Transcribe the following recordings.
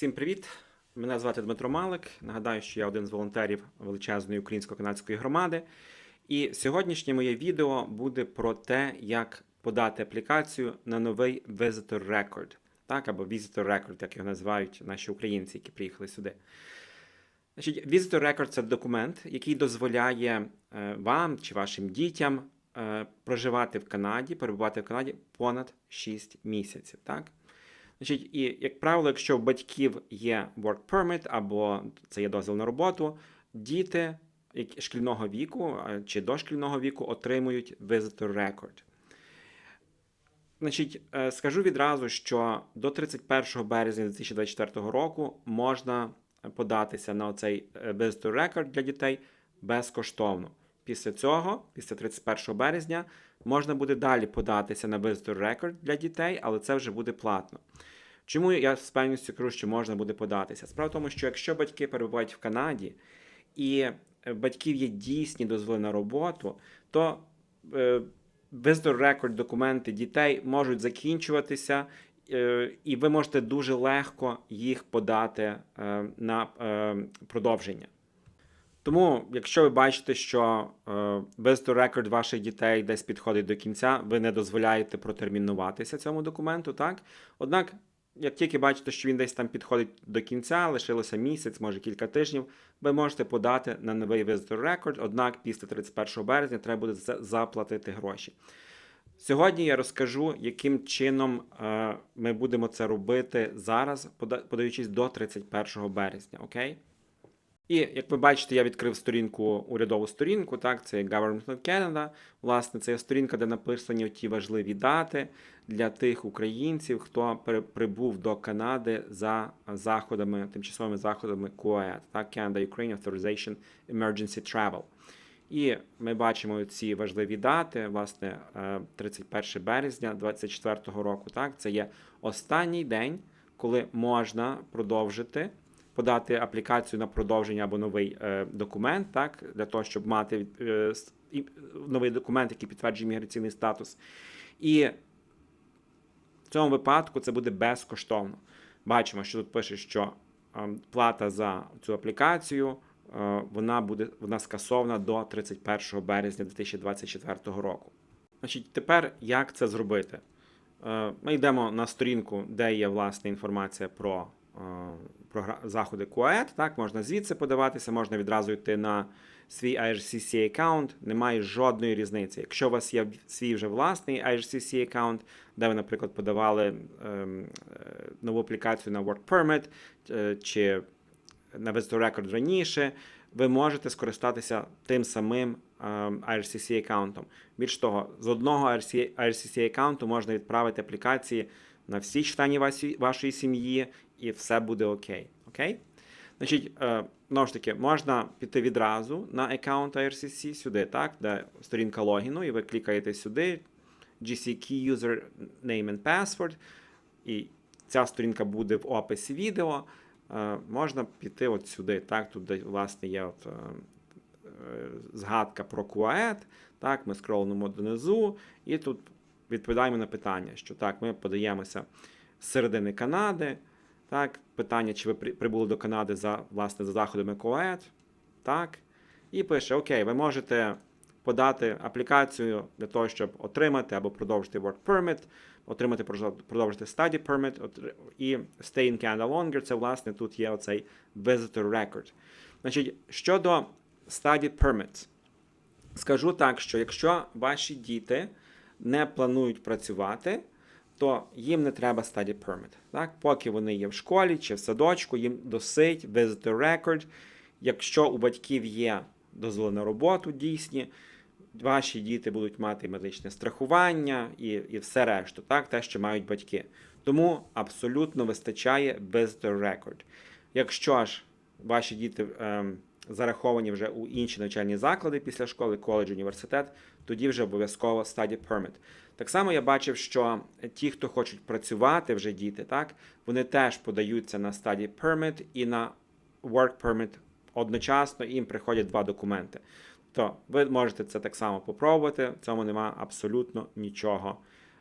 Всім привіт! Мене звати Дмитро Малик. Нагадаю, що я один з волонтерів величезної українсько-канадської громади. І сьогоднішнє моє відео буде про те, як подати аплікацію на новий Visitor Record, так, або Visitor Record, як його називають наші українці, які приїхали сюди. Значить, Visitor Record це документ, який дозволяє е, вам чи вашим дітям е, проживати в Канаді, перебувати в Канаді понад 6 місяців. Так? Значить, і, як правило, якщо в батьків є work permit або це є дозвіл на роботу, діти шкільного віку е, чи дошкільного віку отримують visitor record. Значить, е, скажу відразу, що до 31 березня 2024 року можна податися на цей visitor record для дітей безкоштовно. Після цього, після 31 березня, можна буде далі податися на visitor record для дітей, але це вже буде платно. Чому я з певністю кажу, що можна буде податися? Справа в тому, що якщо батьки перебувають в Канаді і е, батьків є дійсні дозволи на роботу, то е, visitor record документи дітей можуть закінчуватися, е, і ви можете дуже легко їх подати на продовження. Тому, якщо ви бачите, що е, visitor record ваших дітей десь підходить до кінця, ви не дозволяєте протермінуватися цьому документу, так? Однак, як тільки бачите, що він десь там підходить до кінця, лишилося місяць, може кілька тижнів, ви можете подати на новий visitor record, однак після 31 березня треба буде заплатити гроші. Сьогодні я розкажу, яким чином е, ми будемо це робити зараз, подаючись до 31 березня, окей? І як ви бачите, я відкрив сторінку, урядову сторінку, так, це Government of Canada. Власне, це сторінка, де написані ті важливі дати для тих українців, хто прибув до Канади за заходами, тимчасовими заходами QAED, так, Canada Ukraine Authorization Emergency Travel. І ми бачимо ці важливі дати, власне, е, 31 березня 2024 року. Так, це є останній день, коли можна продовжити подати аплікацію на продовження або новий е, документ, так, для того, щоб мати е, новий документ, який підтверджує міграційний статус. І в цьому випадку це буде безкоштовно. Бачимо, що тут пише, що е, плата за цю аплікацію е, вона буде вона скасована до 31 березня 2024 року. Значить, тепер як це зробити? Е, Ми йдемо на сторінку, де є власне інформація про, е, заходи QAED. Так, можна звідси подаватися, можна відразу йти на свій IRCC аккаунт. Немає жодної різниці. Якщо у вас є свій вже власний IRCC аккаунт, де ви, наприклад, подавали ем, е, нову аплікацію на Work Permit е, чи на Visitor Record раніше, ви можете скористатися тим самим ем, IRCC аккаунтом. Більш того, з одного IRCC аккаунту можна відправити аплікації на всі члені вашої сім'ї, і все буде окей. Окей? Значить, е, знову ж таки, можна піти відразу на аккаунт IRCC сюди, так, де сторінка логіну, і ви клікаєте сюди, GCKey User Name and Password, і ця сторінка буде в описі відео. Е, можна піти от сюди, так, тут де, власне є от, е, згадка про QAED, так, ми скролимо донизу, і тут відповідаємо на питання, що так, ми подаємося з середини Канади. Так, питання, чи ви прибули до Канади за, власне, за заходами QAED. Так. І пише: Окей, ви можете подати аплікацію для того, щоб отримати або продовжити work permit, отримати продовжити study permit і stay in Canada longer. Це, власне, тут є оцей visitor record. Значить, щодо study permits, скажу так, що якщо ваші діти не планують працювати, то їм не треба study permit. Так? Поки вони є в школі чи в садочку, їм досить visitor record. Якщо у батьків є дозволи на роботу дійсні, ваші діти будуть мати медичне страхування і, і все решту, так? те, що мають батьки. Тому абсолютно вистачає visitor record. Якщо ж ваші діти ем, зараховані вже у інші навчальні заклади після школи, коледж, університет, тоді вже обов'язково study permit. Так само я бачив, що ті, хто хочуть працювати вже діти, так, вони теж подаються на study permit і на work permit одночасно, і їм приходять два документи. То ви можете це так само попробувати, в цьому нема абсолютно нічого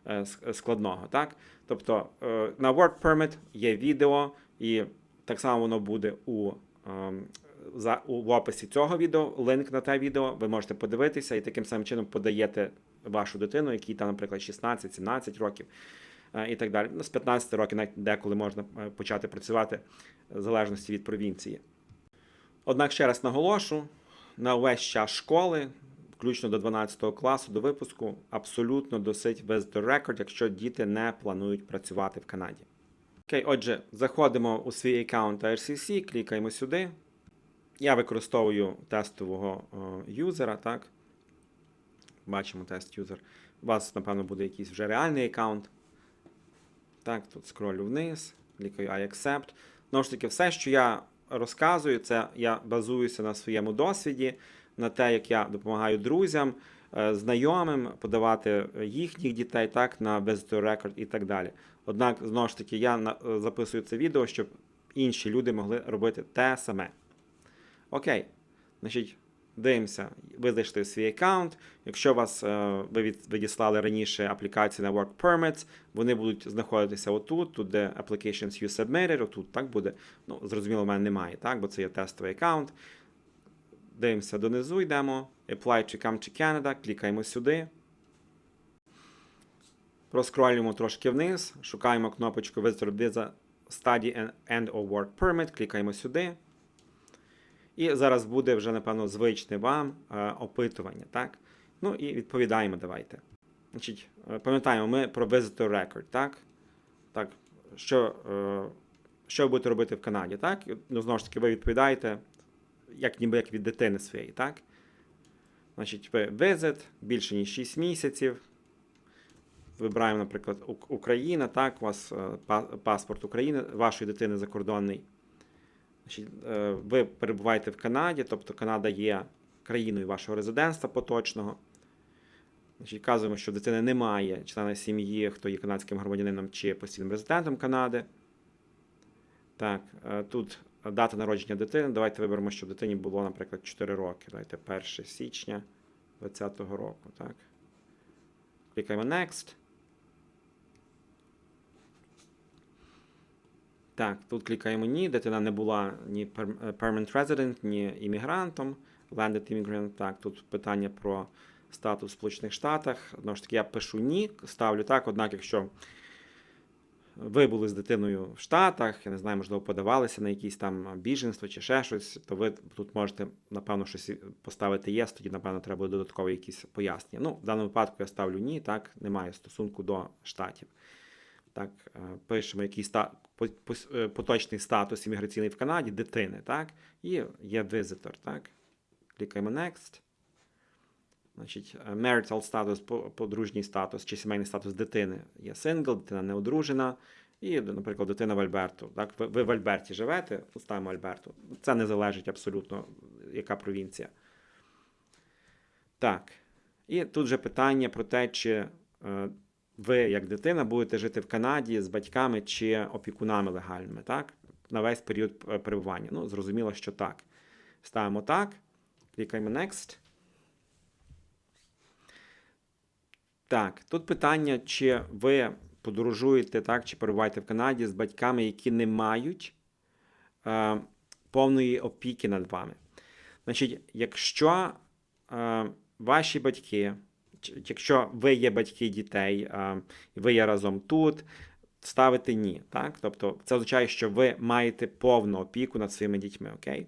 е, складного. Так? Тобто е, на work permit є відео, і Так само воно буде у, ем, за, у описі цього відео, линк на те відео. Ви можете подивитися і таким самим чином подаєте вашу дитину, якій там, наприклад, 16-17 років е, і так далі. Ну, з 15 років навіть деколи можна е, почати працювати в залежності від провінції. Однак ще раз наголошу, на увесь час школи, включно до 12 класу, до випуску, абсолютно досить visitor record, якщо діти не планують працювати в Канаді. Окей, отже, заходимо у свій аккаунт RCC, клікаємо сюди. Я використовую тестового е, юзера, так? Бачимо тест юзер. У вас, напевно, буде якийсь вже реальний аккаунт. Так, тут скролю вниз, клікаю I accept. Знову ж таки, все, що я розказую, це я базуюся на своєму досвіді, на те, як я допомагаю друзям, е, знайомим подавати їхніх дітей так, на Visitor Record і так далі. Однак, знову ж таки, я записую це відео, щоб інші люди могли робити те саме. Окей. Значить, дивимося, ви зайшли в свій аккаунт. Якщо вас е, ви від, відіслали раніше аплікації на Work Permits, вони будуть знаходитися отут, тут де Applications You Submitted, отут так буде. Ну, зрозуміло, в мене немає, так, бо це є тестовий аккаунт. Дивимося донизу, йдемо. Apply to come to Canada, клікаємо сюди. Проскролюємо трошки вниз, шукаємо кнопочку Visitor Visa Study and, and or Work Permit, клікаємо сюди. І зараз буде вже, напевно, звичне вам е, опитування. так? Ну і відповідаємо давайте. Значить, е, пам'ятаємо, ми про Visitor Record, так? Так, що, е, що ви будете робити в Канаді, так? Ну, знову ж таки, ви відповідаєте, як ніби як від дитини своєї, так? Значить, ви visit, більше ніж 6 місяців. Вибираємо, наприклад, Ук- Україна, так, у вас паспорт України, вашої дитини закордонний. Е, ви перебуваєте в Канаді, тобто Канада є країною вашого резидентства поточного. Значить, вказуємо, що в дитини немає члена сім'ї, хто є канадським громадянином чи постійним резидентом Канади. Так, е, тут дата народження дитини. Давайте виберемо, щоб дитині було, наприклад, 4 роки. Давайте 1 січня 2020 року. Так. Клікаємо Next. Так, тут клікаємо ні, дитина не була ні е, permanent resident, ні іммігрантом, landed immigrant. Так, тут питання про статус в Сполучених Штатах. Знову ж таки, я пишу ні, ставлю так, однак, якщо ви були з дитиною в Штатах, я не знаю, можливо, подавалися на якісь там біженство чи ще щось, то ви тут можете, напевно, щось поставити єс, тоді, напевно, треба буде додаткові якісь пояснення. Ну, в даному випадку я ставлю ні, так, немає стосунку до штатів. Так, е, пишемо, який ста... е, поточний статус імміграційний в Канаді, дитини, так, і є visitor, так. Клікаємо Next. Значить, е, marital status, подружній статус чи сімейний статус дитини є single, дитина не одружена. І, наприклад, дитина в Альберту. Так? Ви, ви в Альберті живете, ставимо Альберту. Це не залежить абсолютно, яка провінція. Так. І тут же питання про те, чи е, ви, як дитина, будете жити в Канаді з батьками чи опікунами легальними, так? На весь період е, перебування. Ну, зрозуміло, що так. Ставимо так, клікаємо Next. Так, тут питання, чи ви подорожуєте, так, чи перебуваєте в Канаді з батьками, які не мають е, повної опіки над вами. Значить, якщо е, ваші батьки, якщо ви є батьки дітей, ви є разом тут, ставите ні. Так? Тобто це означає, що ви маєте повну опіку над своїми дітьми, окей?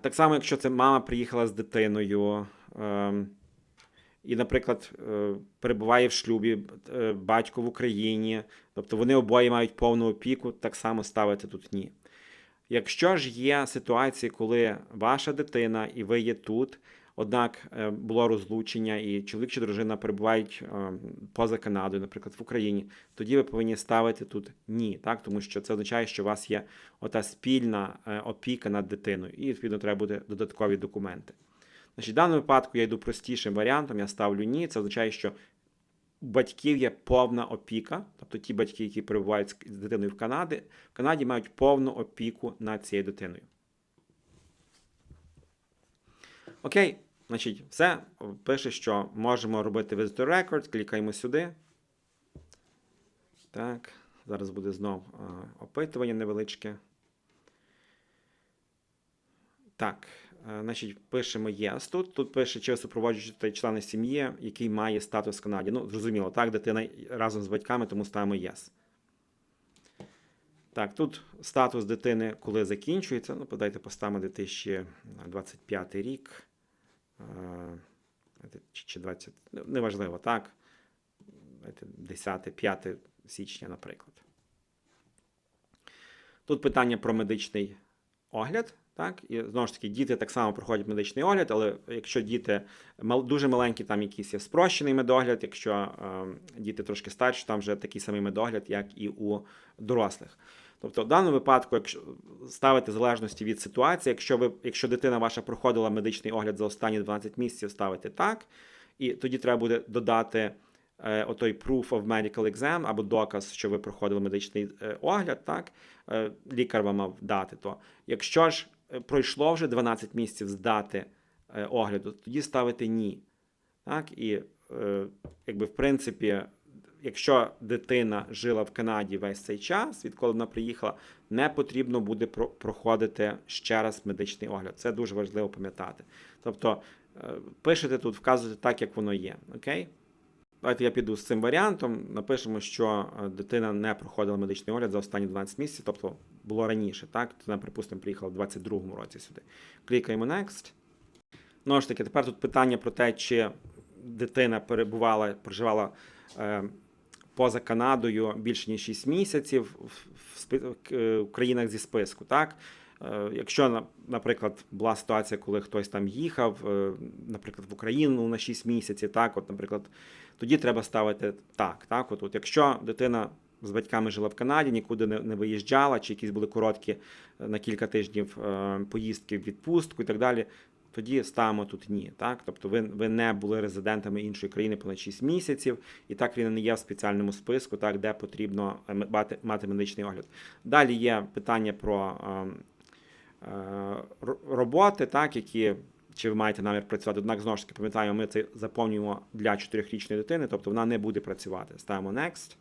Так само, якщо це мама приїхала з дитиною. Е, і, наприклад, е, перебуває в шлюбі е, батько в Україні, тобто вони обоє мають повну опіку, так само ставити тут ні. Якщо ж є ситуації, коли ваша дитина і ви є тут, однак е, було розлучення, і чоловік чи дружина перебувають е, поза Канадою, наприклад, в Україні, тоді ви повинні ставити тут ні, так? тому що це означає, що у вас є ота спільна е, опіка над дитиною, і відповідно треба буде додаткові документи. Значить, в даному випадку я йду простішим варіантом, я ставлю ні. Це означає, що у батьків є повна опіка, тобто ті батьки, які перебувають з дитиною в Канаді, в Канаді мають повну опіку над цією дитиною. Окей, значить, все. Пише, що можемо робити Visitor Record, клікаємо сюди. Так, зараз буде знов е, опитування невеличке. Так, е, значить, пишемо yes тут. Тут пише, чи супроводжуєте члени сім'ї, який має статус в Канаді. Ну, зрозуміло, так, дитина разом з батьками, тому ставимо yes. Так, тут статус дитини, коли закінчується. Ну, подайте поставимо 2025 рік. Е, Чи, чи 20, ну, неважливо, так. 10, 5 січня, наприклад. Тут питання про медичний огляд. Так, і знову ж таки, діти так само проходять медичний огляд, але якщо діти дуже маленькі, там якийсь є спрощений медогляд, якщо е, діти трошки старші, там вже такий самий медогляд, як і у дорослих. Тобто, в даному випадку, якщо ставити залежності від ситуації, якщо ви, якщо дитина ваша проходила медичний огляд за останні 12 місяців, ставите так, і тоді треба буде додати е, отой proof of medical exam або доказ, що ви проходили медичний е, огляд, так, е, лікар вам мав дати то. Якщо ж е, пройшло вже 12 місяців з дати е, огляду, тоді ставите ні. Так, і е, якби в принципі, якщо дитина жила в Канаді весь цей час, відколи вона приїхала, не потрібно буде проходити ще раз медичний огляд. Це дуже важливо пам'ятати. Тобто е, пишете тут, вказуєте так, як воно є. Окей? Давайте я піду з цим варіантом. Напишемо, що е, дитина не проходила медичний огляд за останні 12 місяців, тобто було раніше, так? Дитина, припустимо, приїхала в 22-му році сюди. Клікаємо Next. Знову ж таки, тепер тут питання про те, чи дитина перебувала, проживала е, поза Канадою більше ніж 6 місяців е, в країнах зі списку. Так? Е, Якщо, на- наприклад, була ситуація, коли хтось там їхав, е, наприклад, в Україну на 6 місяців, так, от, наприклад, тоді треба ставити так. так от, от, якщо дитина з батьками жила в Канаді, нікуди не, виїжджала, чи якісь були короткі на кілька тижнів поїздки в відпустку і так далі, тоді ставимо тут ні. Так? Тобто ви, ви не були резидентами іншої країни понад 6 місяців, і так країна не є в спеціальному списку, так, де потрібно е, мати, мати медичний огляд. Далі є питання про ем, е, роботи, так, які. Чи ви маєте намір працювати? Однак знову ж таки пам'ятаємо, ми це заповнюємо для 4-річної дитини, тобто вона не буде працювати. Ставимо Next.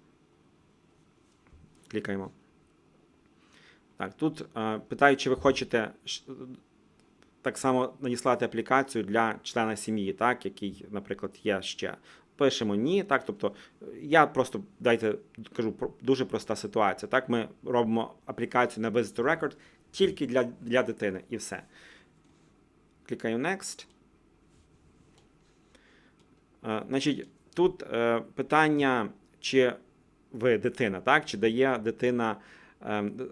Клікаємо. Так, тут е, питають, чи ви хочете так само надіслати аплікацію для члена сім'ї, так, який, наприклад, є ще. Пишемо ні. Так, тобто я просто дайте кажу дуже проста ситуація. Так, ми робимо аплікацію на Visitor Record тільки для, для дитини і все. Клікаємо Next. Е, Значить, тут е, питання, чи ви дитина, так? Чи дає дитина е, д-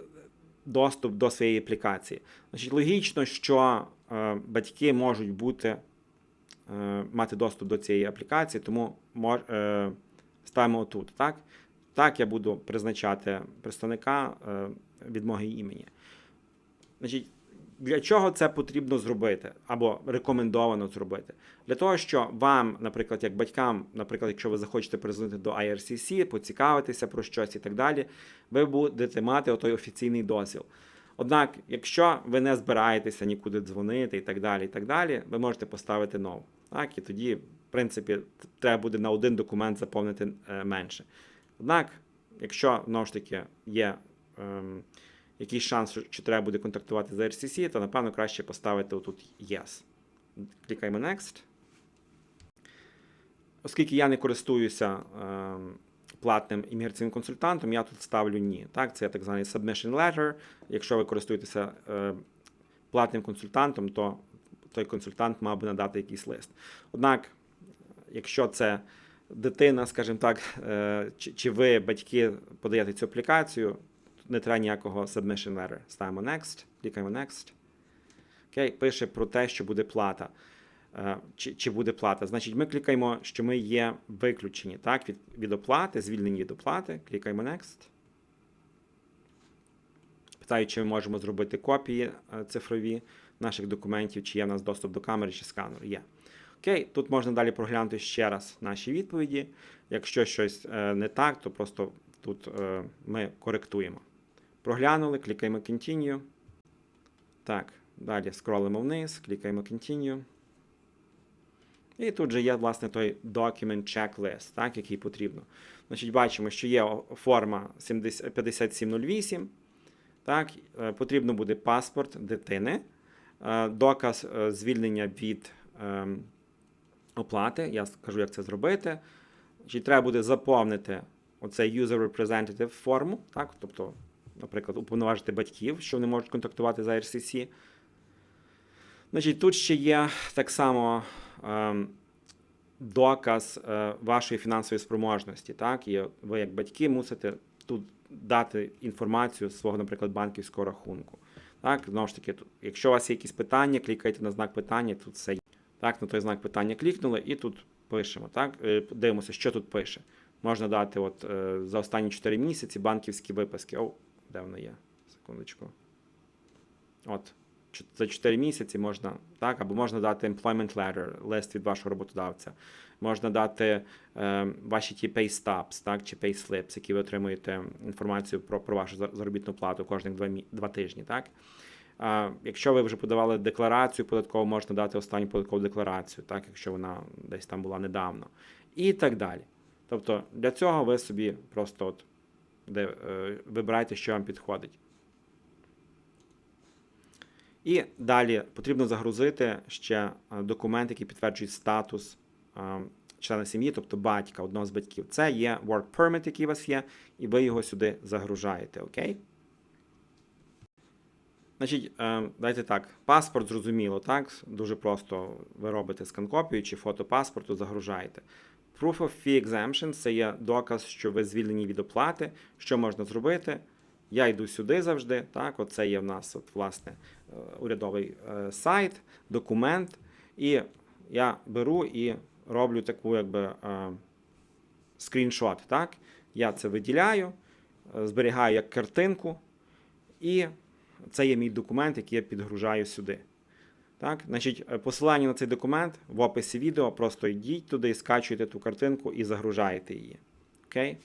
доступ до своєї аплікації? Значить, логічно, що е, батьки можуть бути, е, мати доступ до цієї аплікації, тому мож, е, ставимо тут. Так? так, я буду призначати представника е, від мого імені. Значить, для чого це потрібно зробити або рекомендовано зробити? Для того, що вам, наприклад, як батькам, наприклад, якщо ви захочете призвонити до IRCC, поцікавитися про щось і так далі, ви будете мати отой офіційний дозвіл. Однак, якщо ви не збираєтеся нікуди дзвонити і так далі, і так далі, ви можете поставити no. Так, і тоді, в принципі, треба буде на один документ заповнити е, менше. Однак, якщо знову ж таки є ем, якийсь шанс, що треба буде контактувати з RCC, то напевно краще поставити отут Yes. Клікаємо Next. Оскільки я не користуюся ем, платним імміграційним консультантом, я тут ставлю ні. Так, це так званий submission letter. Якщо ви користуєтеся е, платним консультантом, то той консультант мав би надати якийсь лист. Однак, якщо це дитина, скажімо так, е, чи, чи ви, батьки, подаєте цю аплікацію, не треба ніякого submission letter. Ставимо Next, клікаємо Next. Окей, пише про те, що буде плата. Е, Чи, чи буде плата? Значить, ми клікаємо, що ми є виключені так, від, від оплати, звільнені від оплати. Клікаємо Next. Питаю, чи ми можемо зробити копії е, цифрові наших документів, чи є в нас доступ до камери чи сканеру. Є. Окей, тут можна далі проглянути ще раз наші відповіді. Якщо щось е, не так, то просто тут ми коректуємо. Проглянули, клікаємо Continue. Так, далі скролимо вниз, клікаємо Continue. І тут же є, власне, той document checklist, так, який потрібно. Значить, бачимо, що є форма 5708. Так, е, потрібно буде паспорт дитини, е, доказ е, звільнення від ем, оплати. Я скажу, як це зробити. Значить, треба буде заповнити оцей user representative форму, так? тобто, наприклад, уповноважити батьків, що вони можуть контактувати з IRCC. Значить, тут ще є так само ем, доказ е, вашої фінансової спроможності. Так? І ви, як батьки, мусите тут дати інформацію з свого, наприклад, банківського рахунку. Так, знову ж таки, тут, якщо у вас є якісь питання, клікайте на знак питання, тут все є. Так, на той знак питання клікнули і тут пишемо. Так, Е, дивимося, що тут пише. Можна дати от, е, за останні 4 місяці банківські виписки. Де воно є? Секундочку. От, за 4 місяці можна, так, або можна дати employment letter, лист від вашого роботодавця. Можна дати е, ваші ті pay stubs, так, чи pay slips, які ви отримуєте інформацію про, про вашу заробітну плату кожних два, мі- два тижні. Так? А, якщо ви вже подавали декларацію податкову, можна дати останню податкову декларацію, так, якщо вона десь там була недавно. І так далі. Тобто для цього ви собі просто от, де, е, вибирайте, що вам підходить. І далі потрібно загрузити ще е, документ, який підтверджує статус е, члена сім'ї, тобто батька, одного з батьків. Це є work permit, який у вас є, і ви його сюди загружаєте. Окей? Значить, дайте так, паспорт зрозуміло, так? Дуже просто ви робите скан-копію чи фото паспорту, загружаєте. Proof of Fee Exemption це є доказ, що ви звільнені від оплати. Що можна зробити? Я йду сюди завжди. Так, оце є в нас от, власне е, урядовий е, сайт, документ. І я беру і роблю таку, якби е, скріншот. Так? Я це виділяю, зберігаю як картинку, і це є мій документ, який я підгружаю сюди. Так, значить, е, посилання на цей документ в описі відео. Просто йдіть туди, скачуєте ту картинку і загружаєте її. Окей?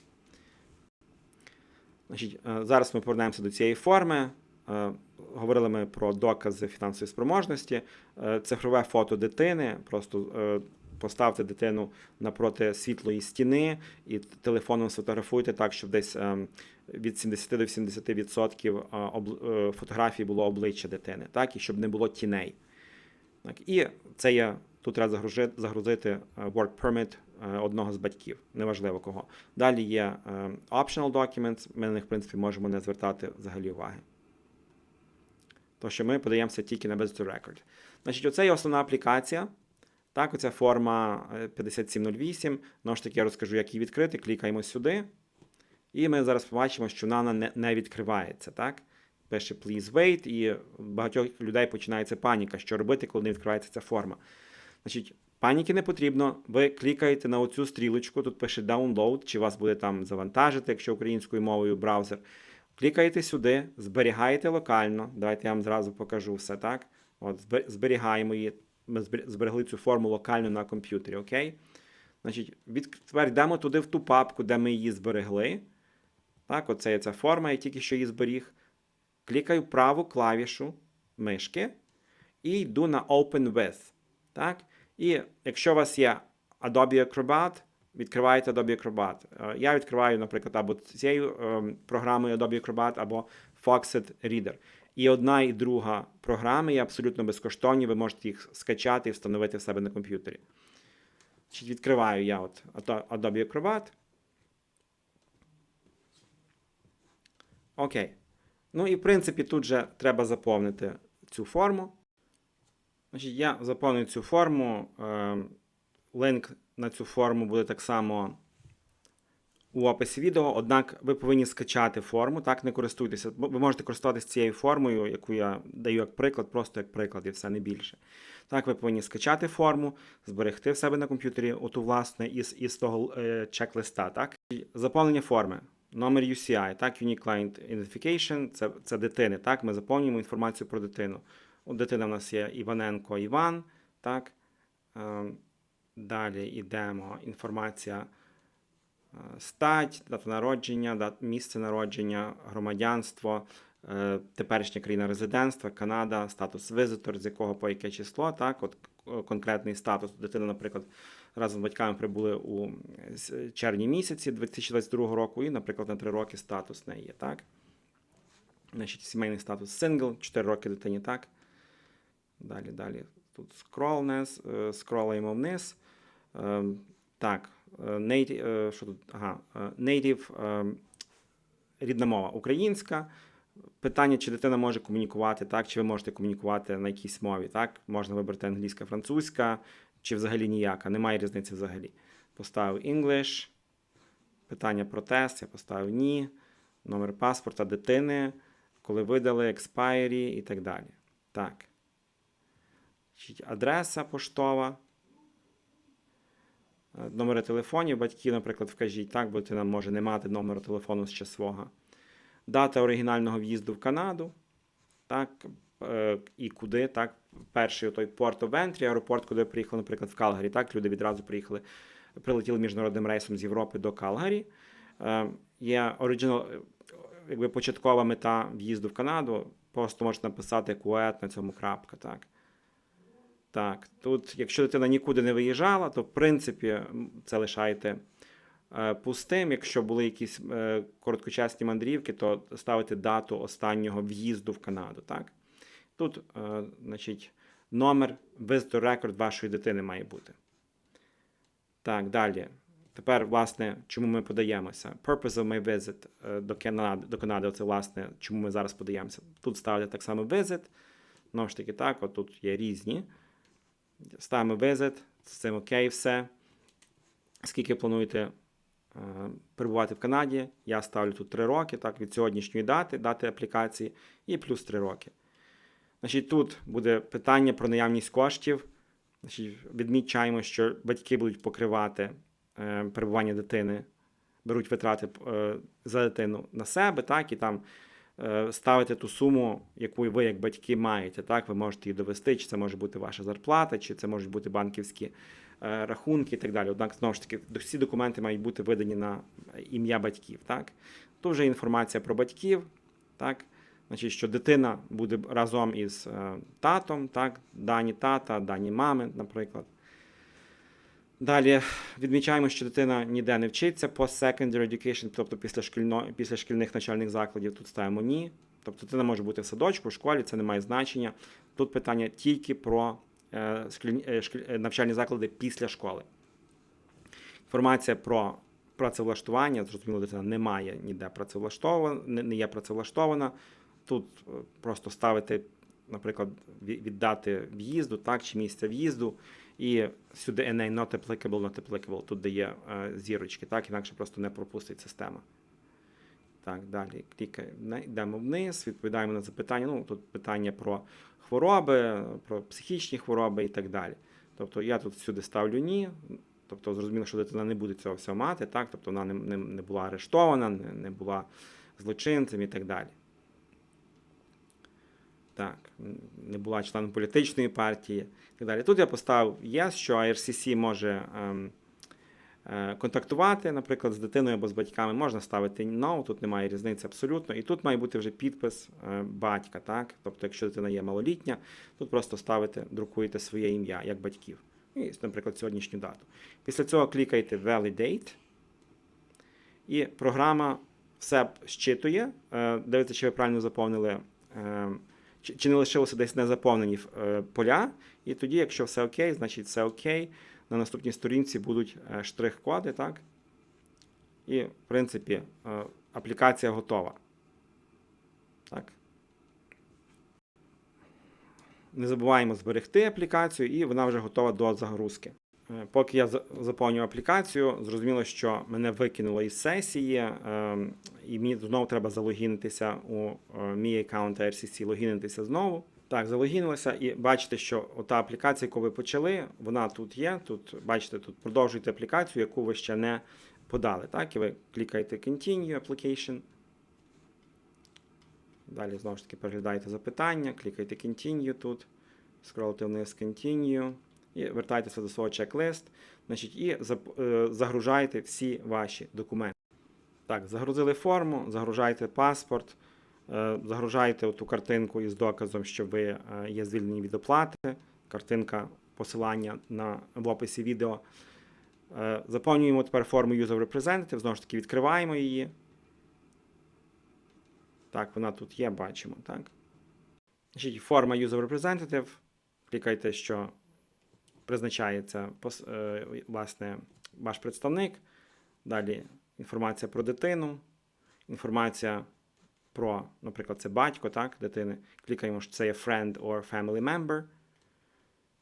Значить, е, зараз ми повернемося до цієї форми. Е, Говорили ми про докази фінансової спроможності, цифрове фото дитини. Просто поставте дитину напроти світлої стіни і телефоном сфотографуйте так, щоб десь від 70 до 80% е, е, фотографій було обличчя дитини, так, і щоб не було тіней. Так, і це є, тут треба загрузити, загрузити е, work permit е, одного з батьків, неважливо кого. Далі є е, optional documents, ми на них, в принципі, можемо не звертати взагалі уваги. То, що ми подаємося тільки на Visitor Record. Значить, оце є основна аплікація. Так, оця форма е, 5708. Знову ж таки, я розкажу, як її відкрити. Клікаємо сюди. І ми зараз побачимо, що вона не відкривається. Так? Пише Please wait, і багатьох людей починається паніка, що робити, коли не відкривається ця форма. Значить, паніки не потрібно. Ви клікаєте на оцю стрілочку, тут пише Download, чи вас буде там завантажити, якщо українською мовою браузер. Клікаєте сюди, зберігаєте локально. Давайте я вам зразу покажу все, так? От, зберігаємо її. Ми зберегли цю форму локально на комп'ютері, окей? Значить, тепер йдемо туди в ту папку, де ми її зберегли. Так, оце є ця форма, я тільки що її зберіг. Клікаю праву клавішу мишки і йду на Open with. Так? І якщо у вас є Adobe Acrobat, відкриваєте Adobe Acrobat. Е, Я відкриваю, наприклад, або цією ем, програмою Adobe Acrobat, або Foxit Reader. І одна і друга програми є абсолютно безкоштовні, ви можете їх скачати і встановити в себе на комп'ютері. Відкриваю я от Adobe Acrobat. Окей. Ну і в принципі тут же треба заповнити цю форму. Значить, я заповню цю форму. Е, линк на цю форму буде так само у описі відео. Однак ви повинні скачати форму, так, не користуйтеся. Ви можете користуватися цією формою, яку я даю як приклад, просто як приклад і все не більше. Так, ви повинні скачати форму, зберегти в себе на комп'ютері, оту власне, із, із того е, чек-листа. Так? Заповнення форми. Номер UCI, так, Unique Client Identification, це, це дитини. Так, ми заповнюємо інформацію про дитину. От дитина в нас є Іваненко Іван. Так. Е, Далі йдемо. Інформація е, стать, дата народження, дат, місце народження, громадянство, е, теперішня країна резидентства, Канада, статус візитор, з якого по яке число. Так, от е, конкретний статус. Дитина, наприклад, разом з батьками прибули у червні місяці 2022 року, і, наприклад, на 3 роки статус в неї є. Так? Значить, сімейний статус сингл, 4 роки дитині, так. Далі, далі. Тут скрол е, скролаємо вниз. Ем, Так, е, native, е, що тут? Ага, е, native, ем, рідна мова українська. Питання, чи дитина може комунікувати, так, чи ви можете комунікувати на якійсь мові, так? Можна вибрати англійська, французька, чи взагалі ніяка. Немає різниці взагалі. Поставив English. Питання про тест, я поставив ні. Номер паспорта дитини, коли видали, expiry і так далі. Так. Адреса поштова. Е, Номери телефонів батьків, наприклад, вкажіть, так, бо дитина може не мати номеру телефону ще свого. Дата оригінального в'їзду в Канаду. Так, і куди, так, перший той порт entry, аеропорт, куди приїхали, наприклад, в Калгарі. Так, люди відразу приїхали, прилетіли міжнародним рейсом з Європи до Калгарі. Е, Є оригінал, е, якби початкова мета в'їзду в Канаду. Просто можете написати кует на цьому крапка. Так. Так, тут, якщо дитина нікуди не виїжджала, то в принципі це лишаєте е, пустим. Якщо були якісь е, короткочасні мандрівки, то ставите дату останнього в'їзду в Канаду. Так? Тут, е, значить, номер visitor record вашої дитини має бути. Так, далі. Тепер, власне, чому ми подаємося? Purpose of my visit е, до Канади, до Канади, це, власне, чому ми зараз подаємося. Тут ставите так само visit. Знову ж таки, так, от тут є різні. Ставимо visit, з цим окей, все. Скільки плануєте е, перебувати в Канаді? Я ставлю тут 3 роки, так, від сьогоднішньої дати, дати аплікації, і плюс 3 роки. Значить, тут буде питання про наявність коштів. Значить, відмічаємо, що батьки будуть покривати е, перебування дитини, беруть витрати е, за дитину на себе, так, і там е, ставити ту суму, яку ви як батьки маєте. Так, ви можете її довести, чи це може бути ваша зарплата, чи це можуть бути банківські е, рахунки і так далі. Однак, знову ж таки, всі документи мають бути видані на ім'я батьків. Так? Тут вже інформація про батьків, так? Значить, що дитина буде разом із е, татом, так? дані тата, дані мами, наприклад. Далі відмічаємо, що дитина ніде не вчиться post-secondary education, тобто після, шкільно, після шкільних навчальних закладів тут ставимо ні. Тобто дитина може бути в садочку, в школі, це не має значення. Тут питання тільки про е, е, шкіль, е, навчальні заклади після школи. Інформація про працевлаштування, зрозуміло, дитина не має ніде працевлаштована, не є працевлаштована. Тут е, просто ставити, наприклад, віддати в'їзду, так, чи місце в'їзду, і сюди NA not applicable, not applicable, тут дає е, зірочки, так, інакше просто не пропустить система. Так, далі клікаємо, йдемо вниз, відповідаємо на запитання. Ну, тут питання про хвороби, про психічні хвороби і так далі. Тобто я тут сюди ставлю ні. Тобто зрозуміло, що дитина не буде цього всього мати, так? тобто вона не, не, не була арештована, не, не була злочинцем і так далі. Так, не була членом політичної партії і так далі. Тут я поставив yes, що IRCC може ем, е, контактувати, наприклад, з дитиною або з батьками. Можна ставити no, тут немає різниці абсолютно. І тут має бути вже підпис е, батька. Так? Тобто, якщо дитина є малолітня, тут просто ставите, друкуєте своє ім'я як батьків. І, наприклад, сьогоднішню дату. Після цього клікаєте Validate, і програма все щитує, е, дивиться, чи ви правильно заповнили, е, чи, не лишилося десь незаповнені е, поля. І тоді, якщо все окей, значить все окей. На наступній сторінці будуть е, штрих-коди, так? І, в принципі, е, аплікація готова. Так. Не забуваємо зберегти аплікацію, і вона вже готова до загрузки. Е, Поки я заповнюю аплікацію, зрозуміло, що мене викинуло із сесії, ем, і мені знову треба залогінитися у е, мій аккаунт RCC, логінитися знову. Так, залогінилося, і бачите, що ота аплікація, яку ви почали, вона тут є. Тут бачите, тут продовжуйте аплікацію, яку ви ще не подали. Так, і ви клікаєте Continue Application. Далі знову ж таки переглядаєте запитання, клікаєте Continue тут, скролите вниз Continue і вертайтеся до свого чек-лист. Значить, і е, загружайте всі ваші документи. Так, загрузили форму, загружайте паспорт, е, загружайте ту картинку із доказом, що ви е, є звільнені від оплати. Картинка посилання на, в описі відео. Заповнюємо тепер форму User Representative, знову ж таки відкриваємо її. Так, вона тут є, бачимо, так. Форма User Representative. клікайте, що призначається е, власне ваш представник. Далі інформація про дитину, інформація про, наприклад, це батько так, дитини. Клікаємо, що це є friend or family member.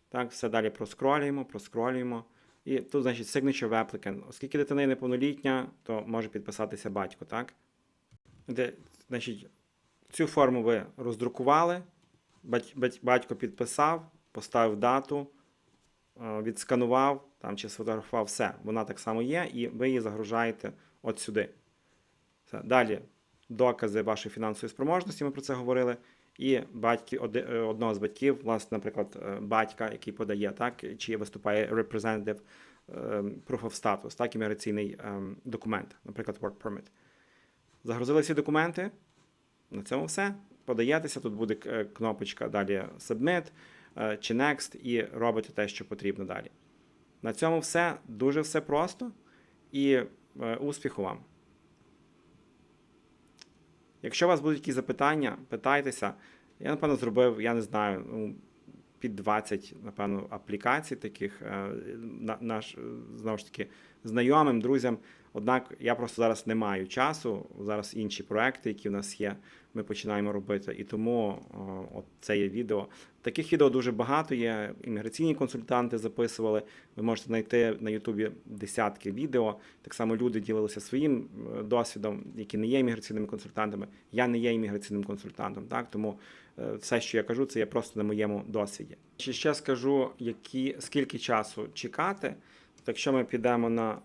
Так, все далі проскролюємо, проскролюємо. І тут, значить, signature of applicant. Оскільки дитина є неповнолітня, то може підписатися батько, так? Де, значить, цю форму ви роздрукували, бать- бать- батько підписав, поставив дату, відсканував там, чи сфотографував все. Вона так само є, і ви її загружаєте от сюди. Все. Далі докази вашої фінансової спроможності, ми про це говорили. І батьки, е, одного з батьків, власне, наприклад, е, батька, який подає, так, чи виступає representative е, proof of status, так, імміграційний е, документ, наприклад, work permit. Загрузили всі документи. На цьому все. Подаєтеся, тут буде е, кнопочка далі Submit е, чи Next, і робите те, що потрібно далі. На цьому все. Дуже все просто. І е, успіху вам! Якщо у вас будуть якісь запитання, питайтеся. Я, напевно, зробив, я не знаю, ну, під 20, напевно, аплікацій таких е, наш, е, знову ж таки, знайомим, друзям. Однак я просто зараз не маю часу. Зараз інші проекти, які в нас є, ми починаємо робити. І тому от це є відео. Таких відео дуже багато є. Імміграційні консультанти записували. Ви можете знайти на Ютубі десятки відео. Так само люди ділилися своїм е, досвідом, які не є імміграційними консультантами. Я не є імміграційним консультантом, так тому е, все, що я кажу, це є просто на моєму досвіді. Ще ще скажу, які скільки часу чекати. Так, Якщо ми підемо на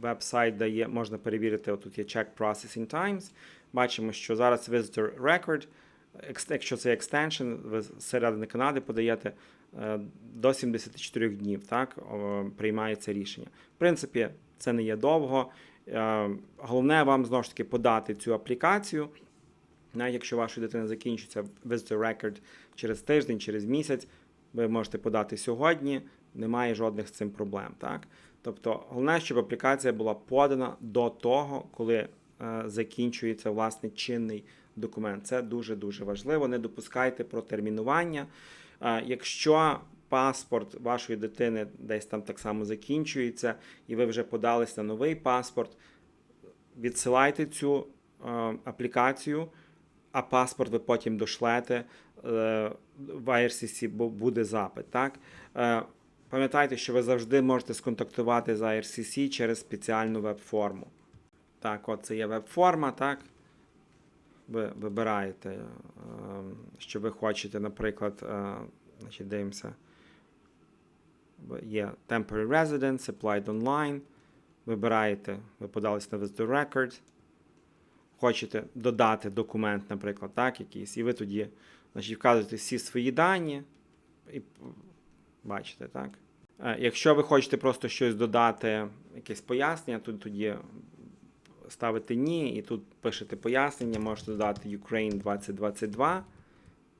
веб-сайт, де є, можна перевірити, отут є Check Processing Times. Бачимо, що зараз Visitor Record, якщо це екстеншн, ви середини Канади подаєте е, до 74 днів, так, приймається рішення. В принципі, це не є довго. Е, Головне вам знову ж таки подати цю аплікацію. Навіть якщо вашої дитини закінчиться Visitor Record через тиждень, через місяць, ви можете подати сьогодні, немає жодних з цим проблем. Так? Тобто, головне, щоб аплікація була подана до того, коли е, закінчується власне чинний документ. Це дуже-дуже важливо. Не допускайте протермінування. Е, якщо паспорт вашої дитини десь там так само закінчується, і ви вже подались на новий паспорт, відсилайте цю е, аплікацію, а паспорт ви потім дошлете в IRCC, бо буде запит. Так? Пам'ятайте, що ви завжди можете сконтактувати з IRCC через спеціальну веб-форму. Так, от це є веб-форма, так? Ви вибираєте, е, що ви хочете, наприклад, е, значить, дивимося. Є Temporary Residence, Applied Online. Вибираєте, ви подались на Visitor Record. Хочете додати документ, наприклад, так, якийсь, і ви тоді значить, вказуєте всі свої дані і бачите, так. Е, Якщо ви хочете просто щось додати, якесь пояснення, тут тоді ставите ні, і тут пишете пояснення, можете додати Ukraine 2022.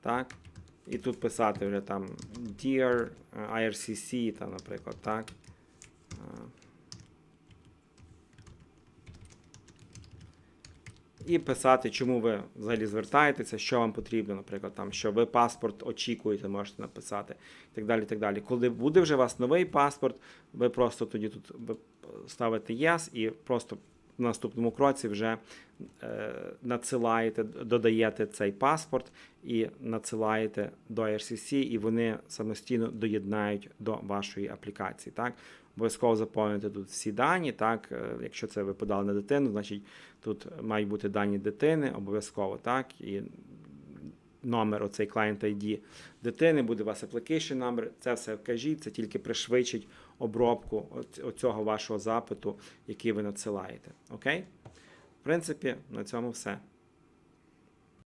Так. І тут писати вже там Dear е, IRCC, там, наприклад, так. І писати, чому ви взагалі звертаєтеся, що вам потрібно, наприклад, там, що ви паспорт очікуєте, можете написати, і так далі. так далі. Коли буде вже у вас новий паспорт, ви просто тоді тут ставите Yes і просто в наступному кроці вже е, надсилаєте, додаєте цей паспорт і надсилаєте до IRCC, і вони самостійно доєднають до вашої аплікації. Так? Обов'язково заповнюйте тут всі дані. Так? Е, Якщо це ви подали на дитину, значить тут мають бути дані дитини, обов'язково, так? І номер, оцей client ID дитини, буде у вас application number, це все вкажіть, це тільки пришвидшить обробку оцього вашого запиту, який ви надсилаєте. Окей? В принципі, на цьому все.